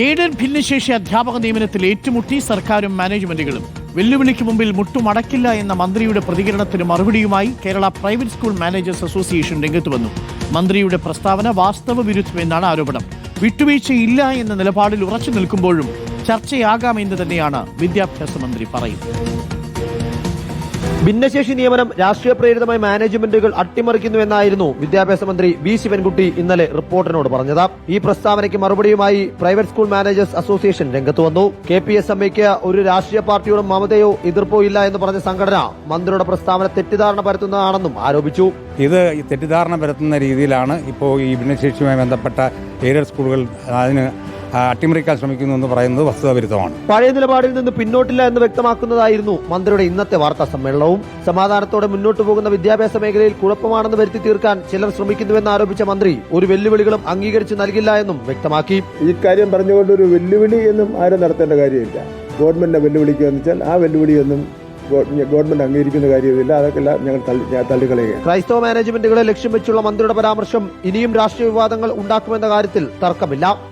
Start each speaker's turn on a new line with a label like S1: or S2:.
S1: Aided ഭിന്നശേഷി അധ്യാപക നിയമനത്തിൽ ഏറ്റുമുട്ടി സർക്കാരും മാനേജ്മെന്റുകളും. വെല്ലുവിളിക്ക് മുമ്പിൽ മുട്ടുമടക്കില്ല എന്ന മന്ത്രിയുടെ പ്രതികരണത്തിന് മറുപടിയുമായി Kerala private school managers association രംഗത്ത് വന്നു. മന്ത്രിയുടെ പ്രസ്താവന വാസ്തവ വിരുദ്ധമെന്നാണ് ആരോപണം. വിട്ടുവീഴ്ചയില്ല എന്ന നിലപാടിൽ ഉറച്ചു നിൽക്കുമ്പോഴും ചർച്ചയാകാമെന്ന് തന്നെയാണ് വിദ്യാഭ്യാസ മന്ത്രി പറയുന്നത്.
S2: ഭിന്നശേഷി നിയമനം രാഷ്ട്രീയ പ്രേരിതമായ മാനേജ്മെന്റുകൾ അട്ടിമറിക്കുന്നുവെന്നായിരുന്നു വിദ്യാഭ്യാസ മന്ത്രി വി ശിവൻകുട്ടി ഇന്നലെ റിപ്പോർട്ടിനോട് പറഞ്ഞത്. ഈ പ്രസ്താവനയ്ക്ക് മറുപടിയുമായി പ്രൈവറ്റ് സ്കൂൾ മാനേജേഴ്സ് അസോസിയേഷൻ രംഗത്ത് വന്നു. കെ പി എസ് എമ്മയ്ക്ക് ഒരു രാഷ്ട്രീയ പാർട്ടിയോടും മമതയോ എതിർപ്പോ ഇല്ല എന്ന് പറഞ്ഞ സംഘടന മന്ത്രിയുടെ പ്രസ്താവന തെറ്റിദ്ധാരണ പരത്തുന്നതാണെന്നും ആരോപിച്ചു.
S3: ഇത് തെറ്റിദ്ധാരണ പരത്തുന്ന രീതിയിലാണ് ഇപ്പോൾ ഈ ഭിന്നശേഷിയുമായി ബന്ധപ്പെട്ട എയ്ഡഡ് സ്കൂളുകൾ അതിന് അട്ടിമറിക്കാൻ ശ്രമിക്കുന്നു എന്ന് പറയുന്നത് വസ്തുതാവിരുദ്ധമാണ്.
S2: പഴയ നിലപാടിൽ നിന്ന് പിന്നോട്ടില്ല എന്ന് വ്യക്തമാക്കുന്നതായിരുന്നു മന്ത്രിയുടെ ഇന്നത്തെ വാർത്താ സമ്മേളനവും. സമാധാനത്തോടെ മുന്നോട്ടു പോകുന്ന വിദ്യാഭ്യാസ മേഖലയിൽ കുഴപ്പമാണെന്ന് വരുത്തി തീർക്കാൻ ചിലർ ശ്രമിക്കുന്നുവെന്ന് ആരോപിച്ച മന്ത്രി ഒരു വെല്ലുവിളികളും അംഗീകരിച്ച് നൽകില്ല എന്നും വ്യക്തമാക്കി.
S4: ഈ കാര്യം പറഞ്ഞുകൊണ്ട് ഒരു വെല്ലുവിളി എന്നും ആരും നടത്തേണ്ട കാര്യമില്ല. ഗവൺമെന്റിനെ വെല്ലുവിളിക്കുക എന്ന് വെച്ചാൽ ആ വെല്ലുവിളിയൊന്നും ഗവ- ഗവൺമെന്റ് അംഗീകരിക്കുന്ന കാര്യമില്ല. അതൊക്കെ ഞങ്ങൾ തള്ളിക്കളയുക തള്ളിക്കളയുകയാണ്.
S2: ക്രൈസ്തവ മാനേജ്മെന്റുകളെ ലക്ഷ്യം വെച്ചുള്ള മന്ത്രിയുടെ പരാമർശം ഇനിയും രാഷ്ട്രീയ വിവാദങ്ങൾ ഉണ്ടാക്കുമെന്ന കാര്യത്തിൽ തർക്കമില്ല.